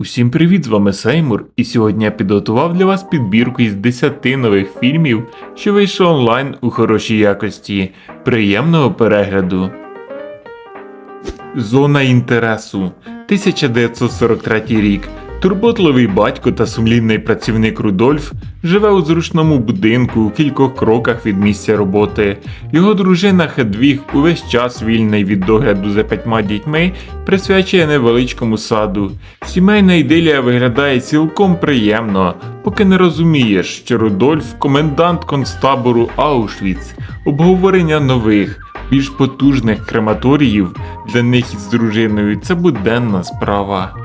Усім привіт, з вами Сеймур, і сьогодні я підготував для вас підбірку із 10 нових фільмів, що вийшли онлайн у хорошій якості. Приємного перегляду. Зона інтересу 1943 рік. Турботливий батько та сумлінний працівник Рудольф живе у зручному будинку у кількох кроках від місця роботи. Його дружина Хедвіг увесь час вільний від догляду за п'ятьма дітьми присвячує невеличкому саду. Сімейна ідилія виглядає цілком приємно, поки не розумієш, що Рудольф комендант концтабору Аушвіц, обговорення нових. Більш потужних крематоріїв для них із дружиною це буденна справа.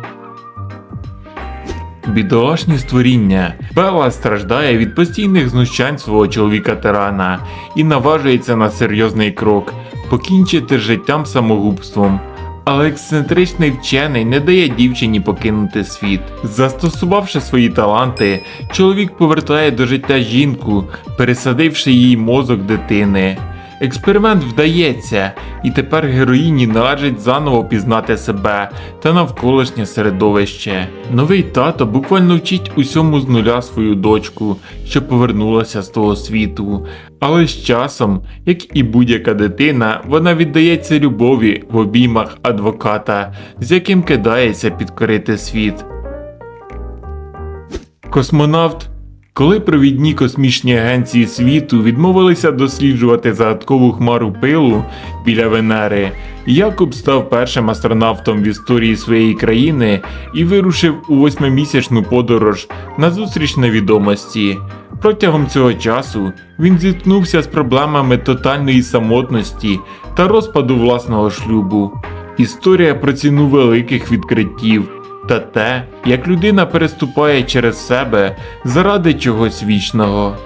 Бідолашні створіння. Белла страждає від постійних знущань свого чоловіка тирана і наважується на серйозний крок покінчити життям самогубством. Але ексцентричний вчений не дає дівчині покинути світ. Застосувавши свої таланти, чоловік повертає до життя жінку, пересадивши їй мозок дитини. Експеримент вдається, і тепер героїні належить заново пізнати себе та навколишнє середовище. Новий тато буквально вчить усьому з нуля свою дочку, що повернулася з того світу. Але з часом, як і будь-яка дитина, вона віддається любові в обіймах адвоката, з яким кидається підкорити світ. Космонавт коли провідні космічні агенції світу відмовилися досліджувати загадкову хмару пилу біля Венери, Якоб став першим астронавтом в історії своєї країни і вирушив у восьмимісячну подорож на зустріч невідомості. Протягом цього часу він зіткнувся з проблемами тотальної самотності та розпаду власного шлюбу. Історія про ціну великих відкриттів та те, як людина переступає через себе заради чогось вічного.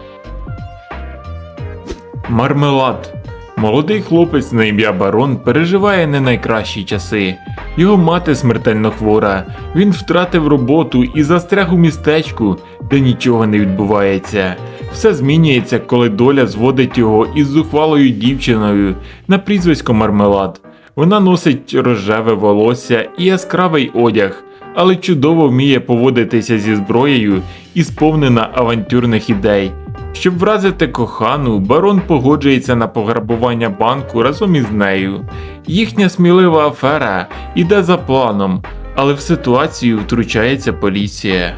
Мармелад. Молодий хлопець на ім'я Барон переживає не найкращі часи. Його мати смертельно хвора. Він втратив роботу і застряг у містечку, де нічого не відбувається. Все змінюється, коли доля зводить його із зухвалою дівчиною на прізвисько Мармелад. Вона носить рожеве волосся і яскравий одяг, але чудово вміє поводитися зі зброєю і сповнена авантюрних ідей. Щоб вразити кохану, барон погоджується на пограбування банку разом із нею. Їхня смілива афера йде за планом, але в ситуацію втручається поліція.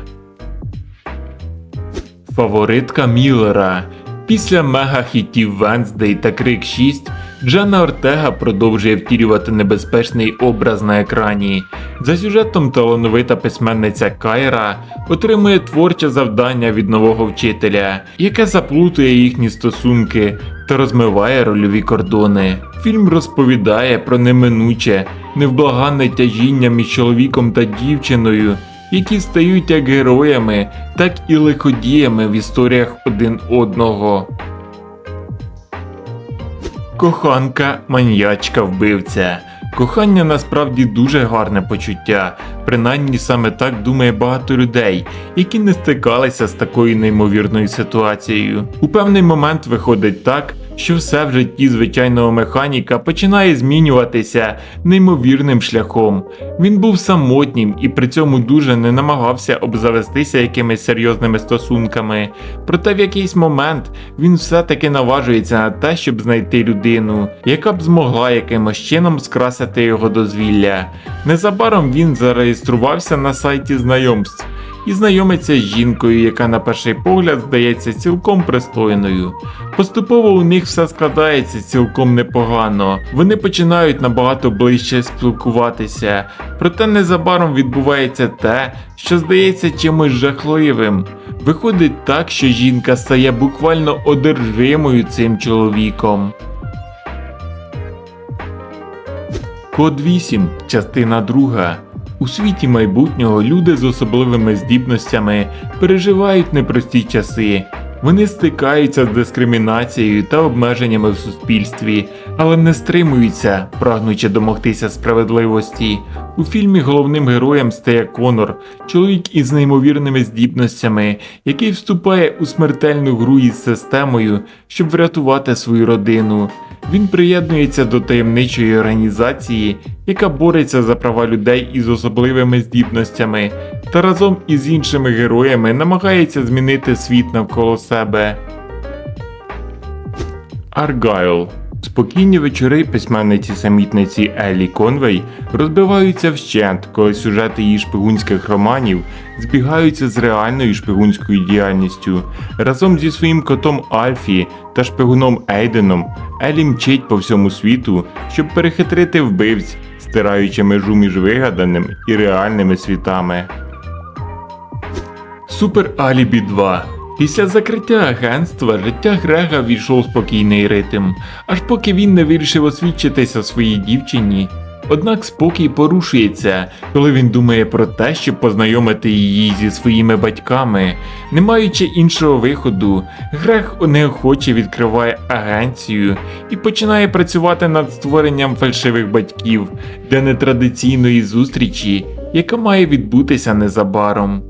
Фаворитка Міллера. Після мега-хітів Венздей та Крик 6 Джанна Ортега продовжує втілювати небезпечний образ на екрані. За сюжетом талановита письменниця Кайра отримує творче завдання від нового вчителя, яке заплутує їхні стосунки та розмиває рольові кордони. Фільм розповідає про неминуче, невблаганне тяжіння між чоловіком та дівчиною, які стають як героями, так і лиходіями в історіях один одного. Коханка, маньячка, вбивця. Кохання насправді дуже гарне почуття, принаймні саме так думає багато людей, які не стикалися з такою неймовірною ситуацією. У певний момент виходить так, що все в житті звичайного механіка починає змінюватися неймовірним шляхом. Він був самотнім і при цьому дуже не намагався обзавестися якимись серйозними стосунками. Проте в якийсь момент він все-таки наважується на те, щоб знайти людину, яка б змогла якимось чином скрасити його дозвілля. Незабаром він зареєструвався на сайті знайомств і знайомиться з жінкою, яка на перший погляд здається цілком пристойною. Поступово у них все складається цілком непогано. Вони починають набагато ближче спілкуватися, проте незабаром відбувається те, що здається чимось жахливим. Виходить так, що жінка стає буквально одержимою цим чоловіком. Код 8, частина 2. У світі майбутнього люди з особливими здібностями переживають непрості часи. Вони стикаються з дискримінацією та обмеженнями в суспільстві, але не стримуються, прагнучи домогтися справедливості. У фільмі головним героєм стає Конор, чоловік із неймовірними здібностями, який вступає у смертельну гру із системою, щоб врятувати свою родину. Він приєднується до таємничої організації, яка бореться за права людей із особливими здібностями, та разом із іншими героями намагається змінити світ навколо себе. Аргайл. Спокійні вечори письменниці самітниці Еллі Конвей розбиваються вщент, коли сюжети її шпигунських романів збігаються з реальною шпигунською діяльністю. Разом зі своїм котом Альфі та шпигуном Ейденом Еллі мчить по всьому світу, щоб перехитрити вбивць, стираючи межу між вигаданим і реальними світами. Супер Алібі 2. Після закриття агентства життя Грега війшов в спокійний ритм, аж поки він не вирішив освідчитися своїй дівчині. Однак спокій порушується, коли він думає про те, щоб познайомити її зі своїми батьками. Не маючи іншого виходу, Грег неохоче відкриває агенцію і починає працювати над створенням фальшивих батьків для нетрадиційної зустрічі, яка має відбутися незабаром.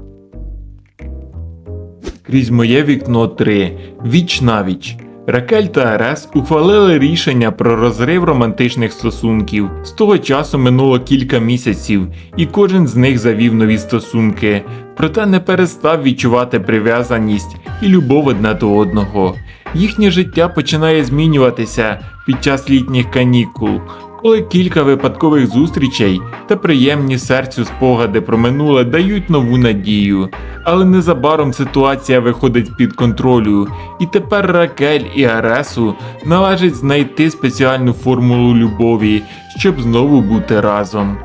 Крізь моє вікно 3. Віч навіч. Ракель та Арес ухвалили рішення про розрив романтичних стосунків. З того часу минуло кілька місяців, і кожен з них завів нові стосунки, проте не перестав відчувати прив'язаність і любов одне до одного. Їхнє життя починає змінюватися під час літніх канікул, коли кілька випадкових зустрічей та приємні серцю спогади про минуле дають нову надію. Але незабаром ситуація виходить з-під контролю, і тепер Ракель і Аресу належить знайти спеціальну формулу любові, щоб знову бути разом.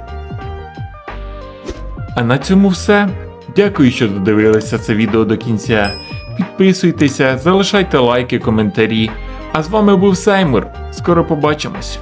А на цьому все. Дякую, що додивилися це відео до кінця. Підписуйтеся, залишайте лайки, коментарі. А з вами був Сеймур. Скоро побачимось.